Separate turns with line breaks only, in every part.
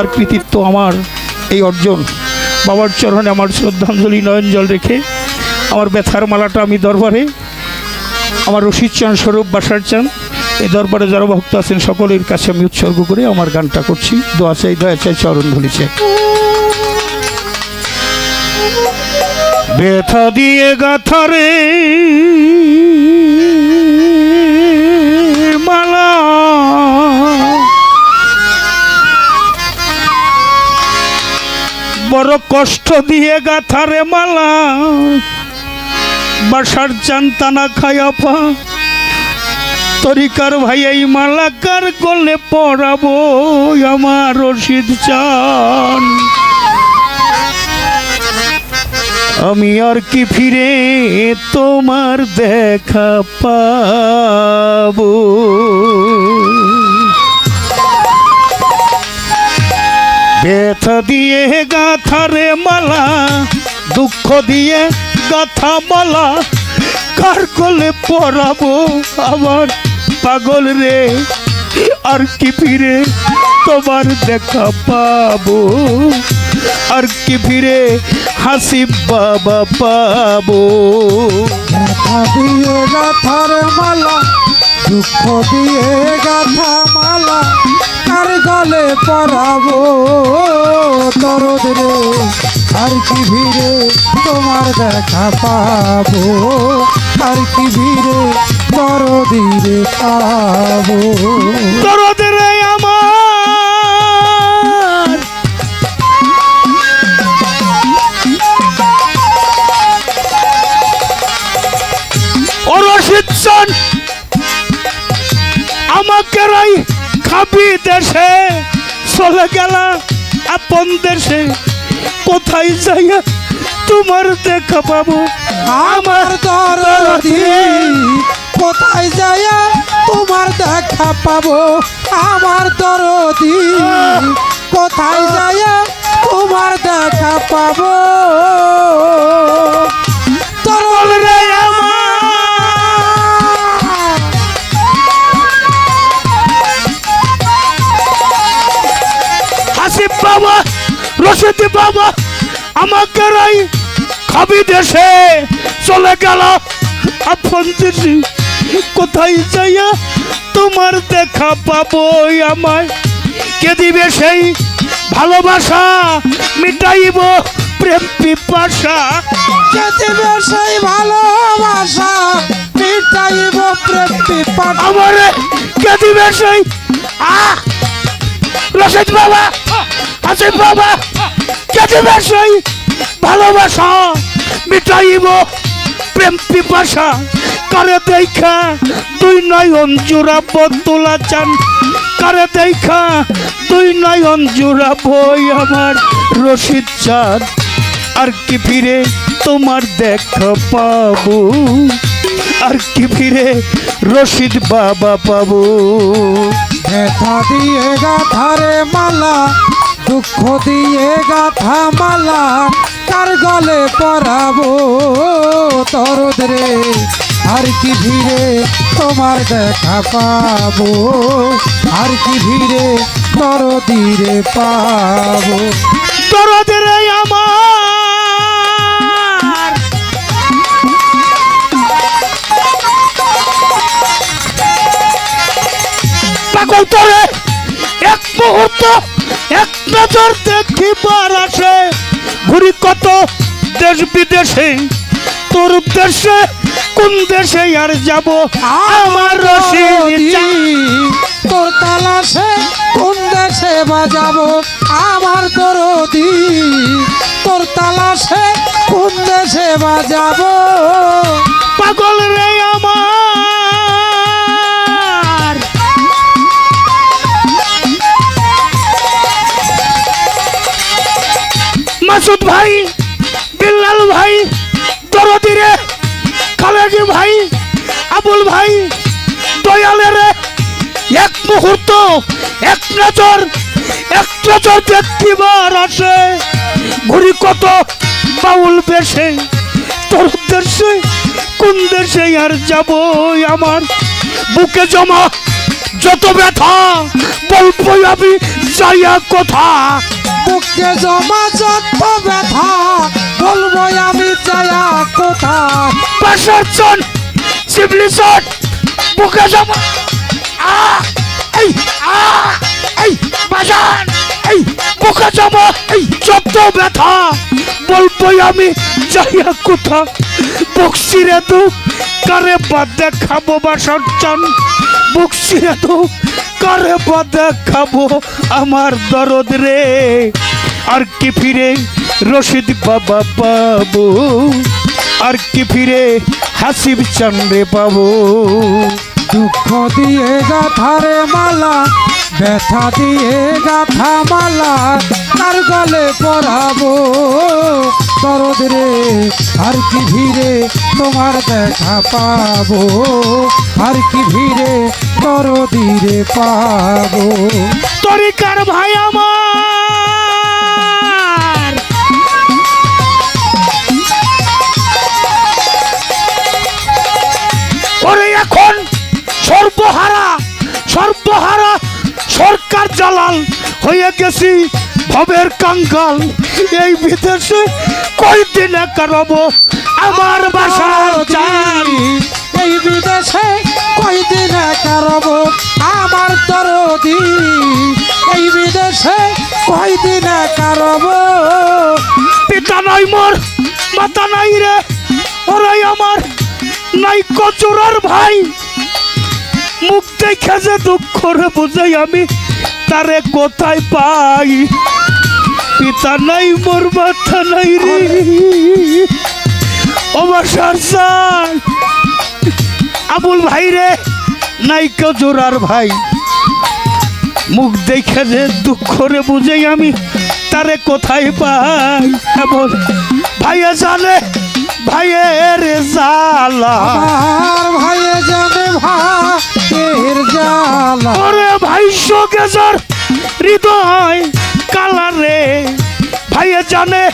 তার কৃতিত্ব আমার, এই অর্জন। বাবার চরণে আমার শ্রদ্ধাঞ্জলি, নয়ন জল রেখে আমার ব্যথার মালাটা আমি দরবারে, আমার রশিদ চান, স্বরূপ বাসার চান, এই দরবারে যারা ভক্ত আছেন সকলের কাছে আমি উৎসর্গ করে আমার গানটা করছি। দোয়া চাই, দয়া চাই, চরণ ধরেছে ব্যথা দিয়ে গাথারে বড় কষ্ট দিয়ে গাথারে মালা। বাসার চান্তানা খায়াপা তরিকার ভাই এই মালাকার করলে পড়াবো আমার রশিদ চান। আমি আর কি ফিরে তোমার দেখা পাবো? ব্যথা দিয়ে গাথারে মালা, দুঃখ দিয়ে গাথা মালা, কার কোলে পরাবো আমার পাগল রে? আর কি ফিরে তোমার দেখা পাবো? আর কি ফিরে হাসি বাবা পাবো?
দিয়ে গাথার মালা, দুঃখ দিয়ে গাথা মালা কার গলে পরাবো? দরদ রে, আর কি ভিড়ে তোমার দেখা পাবো? আর কি ভিড়ে দরদিরে পাবো?
দরদ রে আমার। আমাকে রাই খাবি দেশে চলে গেল, আপন দেশে। কোথায় যাইয়া তোমার দেখা পাবো?
আমার দরদি, কোথায় যায় তোমার দেখা পাবো? আমার দরদি, কোথায় যায় তোমার দেখা পাবো?
রশিদি বাবা আমাকে রাই খাবি দেশে চলে গেল। আপন কোথায় যাইয়া তোমার দেখা পাবো আমায়? কে দিবে সেই ভালোবাসা? মিটাইব প্রেম পিপাসা।
যেতে সেই ভালোবাসা? মিটাইব প্রেম পিপাসা।
আমার কে দিবে সেই? আহ! রশিদ বাবা আসিফ বাবা সেই ভালোবাসা মিটাইব প্রেম পিপাসা, কারে দেখা তুই নয়ন জোড়া বদলা চান? কারে দেখা তুই নয়ন জোড়া বই আমার রশিদ চাঁদ। আর কি ফিরে তোমার দেখা পাবো? আর কি ফিরে রশিদ বাবা পাবো?
দিয়ে গাথারে মালা দুঃখ দিয়ে গাথা মালা কার গলে পরাবো তরদ রে আর কি ভিড়ে তোমার দেখা পাবো? আর কি ভিড়ে তরদিরে পাবো?
দরদের আমার। পাগল তোরে, এক মুহূর্ত এক নজর দেখিবার আসে ঘুরি কত দেশ বিদেশে তোর দেশে কোন দেশে আর যাব? আমার চাঁদ।
তোর তালাশে কোন দেশে বাজাবো আমার দরদি তোর তালাশে কোন দেশে বাজাবো
পাগল রে মাসুদ ভাই, বিল্লাল ভাই, দরদি রে খালেজি ভাই, আবুল ভাই, দয়ালে রে। এক মুহূর্ত, এক নজর এক নজর দেখিবার আসে। ঘুরি কত বাউল বেশে তোর দেশে, কোন দেশে আর যাব আমার? বুকে জমা যত ব্যথা, বলব আমি, যাইয়া কোথা?
বুকে জমা যত ব্যথা, বলব আমি যায়া কোথা
বাসারচন সিভিলিসন বুকে জমা। আ, এই আ, এই, বাজান, এই, বুকে জমা, এই যত ব্যথা বলব আমি যাইয়া কোথা বক্সিরে তো কারে বাদে খাব বাসারচন বক্সিরে তো কারে বাদে খাব আমার দরদ রে? আর কি ফিরে রশিদ বাবা পাবো? আর কি ফিরে হাসিব চন্দ্রে পাবো?
দুঃখ দিয়ে গাথারে মালা, ব্যথা দিয়ে গাথা মালা, তার গলে পরাবো। দরদ রে, আর কি ভিড়ে তোমার দেখা পাবো? আর কি ভিড়ে দরদিরে পাবো?
তরিকার ভাই আমার। ওরে এখন সর্বহারা সর্বহারা সরকার জালাল হয়ে গেছি ভবের কাঙ্গাল। এই বিদেশে কয়দিনে কারব আমার বাসার জানি
এই বিদেশে কয়দিন কারব আমার দরদি এই বিদেশে কয়দিন কারব
পিতা নাই মোর মাতা নাই রে। ওরাই আমার নাই কচুরার ভাই। মুখ দেখে যে দুঃখ রে বুঝাই আমি তারে কোথায় পাই? পিতা নাই, মোর মাথা নাই রে। আমার আবুল ভাই রে, নাই কচুরার ভাই। মুখ দেখে যে দুঃখ রে বুঝাই আমি তারে কোথায় পাই? এমন ভাইয়ে জানে, ভাইয়ের জালা
ভাইয়ে জানে ভাইয়ের জ্বালা
ওরে ভাই গেজর হৃদয় কালারে ভাইয়ে জানে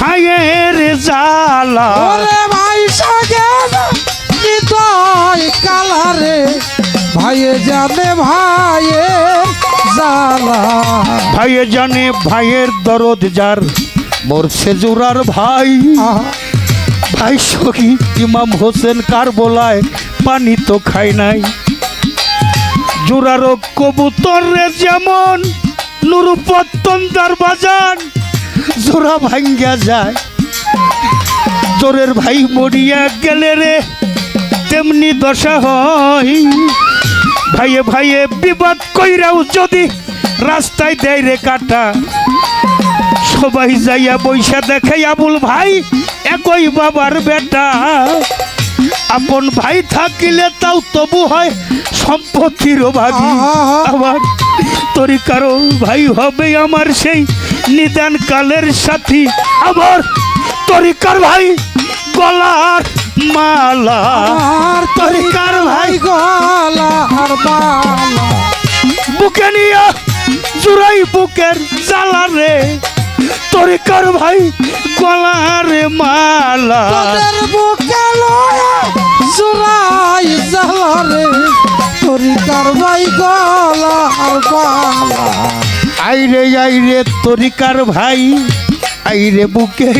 ভাইয়ের জালা।
ওরে ভাই সাগে হৃদয় কালারে ভাইয়ে জানে ভাইয়ের জ্বালা
ভাইয়ে জানে ভাইয়ের দরদ যার মরছে জোরার ভাই। ভাই সখী ইমাম হোসেন কার বলায় পানি তো খাই নাই। জোরারো কবুতর রে যেমন নুরুপত্তন তার বাজান। জোড়া ভাঙ্গা যায়। জোরের ভাই মরিয়া গেলে রে, তেমনি দশা হয়। ভাইয়ে ভাইয়ে বিবাদ কইরাও যদি রাস্তায় দেয় রে কাটা। সবাই যাইয়া বৈশা দেখে, আবুল ভাই, একই বাবার বেটা। আপন ভাই থাকিলে তাও তবু হয় সম্পত্তির ভাগি আমার তোরই কারও ভাই হবে আমার সেই নিদান কালের সাথী। আমার তরিকার ভাই গলার মালা। তরিকার ভাই
গলা আর মালা।
বুকে নিয়ে জুড়াই বুকের জ্বালা রে। তরিকার ভাই গলার মালা।
বুকে লয়া জুরাই জালারে তোরি কারবাই আর বালা
আইরে আইরে তরিকার ভাই, আইরে বুকে।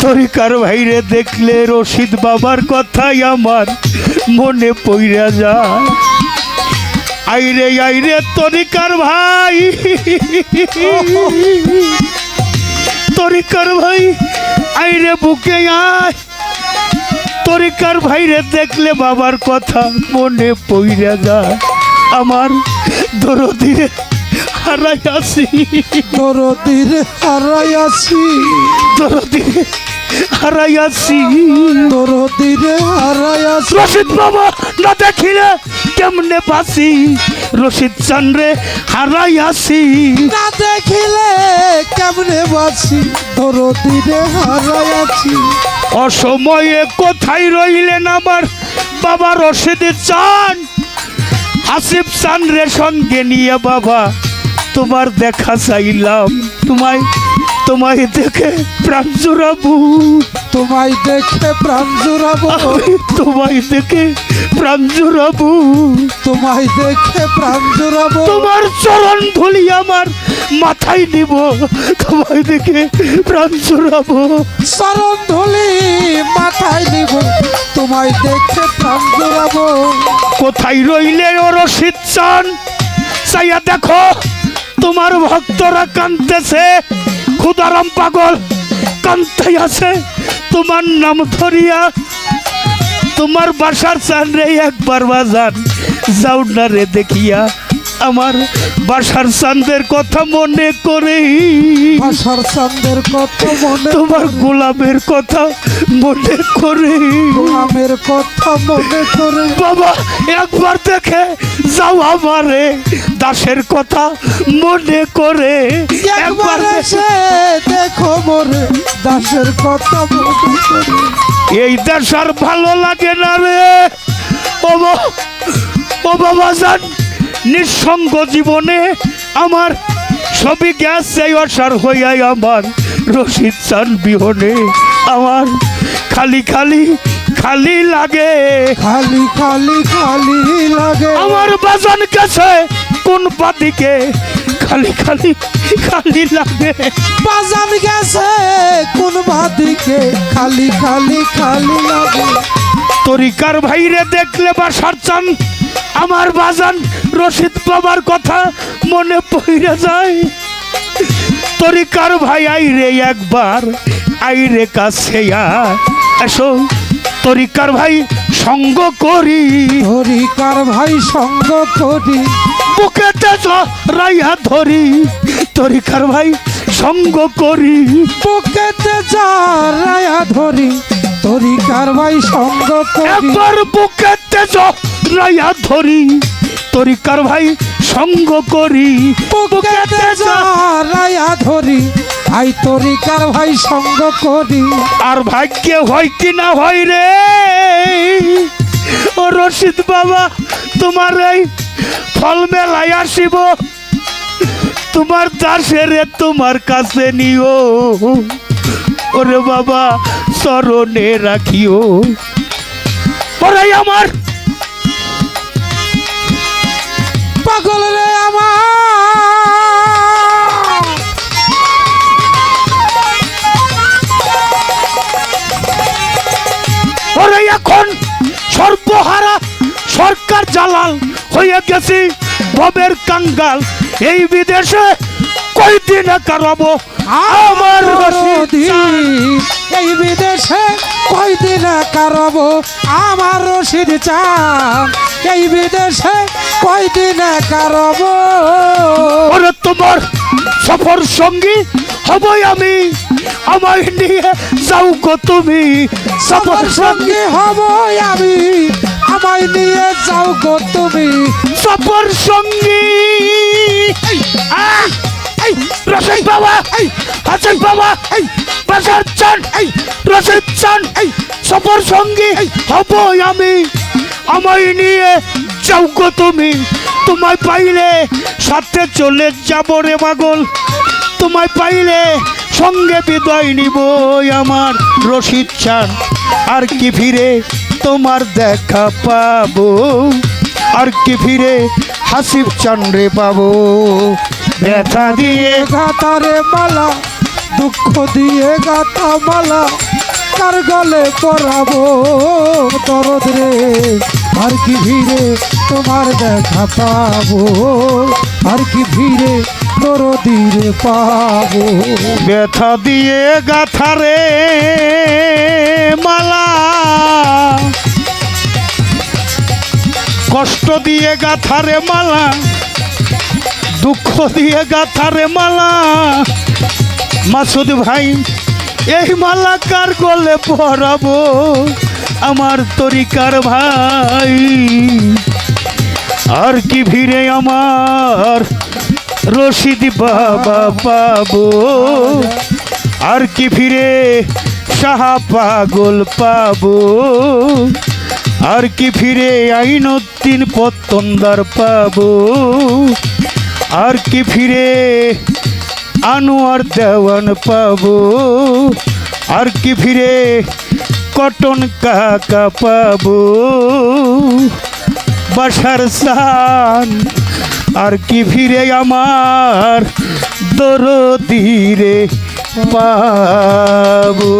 তরিকার ভাইরে দেখলে রশিদ বাবার কথাই আমার মনে পইরা যায়। আইরে আইরে তরিকার ভাই। তরিকার ভাই, আইরে বুকে আয়। তরিকার ভাইরে দেখলে বাবার কথা মনে পইরা যায়। আমার দরদিরে হারাই আসি
দরদির হারাই আসি
দরদিরে হারাই আসি
দরদির হারাই আসি
রশিদ বাবা না দেখিলে কেমনে বাসি রশিদ চন্দ্রে হারাই আসি
না দেখিলে কেমনে বাসি দরদিরে হারাই আছি।
অসময়ে কোথায় রইলেন আমার বাবা রশিদ চান। আসিফ চান্দ্রে সঙ্গে নিয়ে বাবা তোমার দেখা চাইলাম। তোমায় তোমায় দেখে প্রাণ জোড়াবো।
তোমায় দেখে প্রাণ জুড়াবো।
তোমায় দেখে প্রাণ জোড়াবো।
তোমায় দেখে প্রাণ জুড়াবো।
তোমার চরণ ধুলি আমার মাথায় দিব তোমায় দেখে প্রাণ জোড়াবো।
চরণ ধুলি মাথায় দিব তোমায় দেখে প্রাণ জুড়াবো।
কোথায় রইলে ও রশিদ চান? চাইয়া দেখো তোমার ভক্তরা কানতেছে খুদারাম পাগল, কান্তাই আছে। তোমার নাম ধরিয়া তোমার বাসার চান রে একবার বাজার যাও না রে দেখিয়া। আমার বাসার চান্দের কথা মনে করে
বাসার চান্দের কথা মনে
তোমার গোলাপের কথা মনে করে
গোলামের কথা মনে করে
বাবা একবার দেখে যাও আমারে। দাসের কথা মনে করে।
একবার এসে দেখো মোরে। দাসের কথা মনে করে
এই দেশ আর ভালো লাগে না রে। ও বাবা যান। নিঃসঙ্গ জীবনে আমার সবই গ্যাস চাই অসার হইয়াই আমার। রশিদ চান বিহনে আমার খালি খালি খালি লাগে।
খালি খালি খালি লাগে।
আমার বাজান কাছে কোন পাদিকে খালি খালি খালি লাগে।
বাজান গেছে কোন বাদিকে খালি খালি খালি লাগে।
তরিকার ভাইরে দেখলে বাসার চান আমার বাজান রশিদ বাবার কথা মনে পড়ে যায়। তরিকার ভাই আইরে একবার? আইরে কাছে আয়। এসো। তরিকার ভাই সঙ্গ করি?
হরিকার ভাই সঙ্গ করি?
বুকেতে রাইয়া ধরি। তরিকার ভাই সঙ্গ করি?
বুকেতে যারায়া ধরি। তরিকার ভাই সঙ্গ করি?
একবার বুকেতে রাইয়া ধরি তরিকার ভাই সঙ্গ করি।
যারায়া ধরি আই তরিকার ভাই সঙ্গ করি।
আর ভাগ্যে হয় কি না হয় রে? ও রশিদ বাবা তোমার এই ফল মেলায় আসিব। তোমার দাসেরে তোমার কাছে নিও। ওরে বাবা চরণে রাখিও। ওরাই আমার
পাগল রে আমার।
এখন সর্বহারা সরকার জালাল হয়ে গেছি ববের কাঙ্গাল। এই বিদেশে কয়দিন কারাবো? আমার
এই বিদেশে কয়দিন কারব? আমার রশিদ চান। এই বিদেশে কয়দিন কারব?
ওরে তোমার সফর সঙ্গী হবই আমি। আমায় নিয়ে যাও গো তুমি। সফর সঙ্গী
সঙ্গে হব আমি। আমায় নিয়ে যাও গো তুমি।
সফর সঙ্গী। বাবা এই, চান এই, রশিদ চান এই, সফর সঙ্গী হব আমি। আমায় নিয়ে যাও তুমি তোমায় পাইলে সাথে চলে যাব রে পাগল তোমায় পাইলে সঙ্গে বিদায় নিব আমার রশিদ চান। আর কি ফিরে তোমার দেখা পাবো। আর কি ফিরে হাসিব চান্দ্রে পাবো? ব্যথা দিয়ে
গাতারে মালা দুঃখ দিয়ে গাথা মালা কার গলে পরাবো দরদ রে? আর কি ভিড়ে তোমার দেখা পাবো? আর কি ভিড়ে দরদিরে পাবো?
ব্যথা দিয়ে গাথারে মালা কষ্ট দিয়ে গাথারে মালা, দুঃখ দিয়ে গাথারে মালা। মাসুদ ভাই, এই মালা কার গলে পরাবো? আমার তরিকার ভাই। আর কি ভিড়ে আমার রশিদ বাবা পাবো? আর কি ফিরে সাহা পাগল পাবো? আর কি ফিরে আইনউদ্দিন পত্তনদার পাবো? আর কি ফিরে আনোয়ার দেওয়ান পাবো? আর কি ফিরে কটন কাকা পাবো? বাসার সান, আর কি ফিরে আমার দরদিরে পাবো?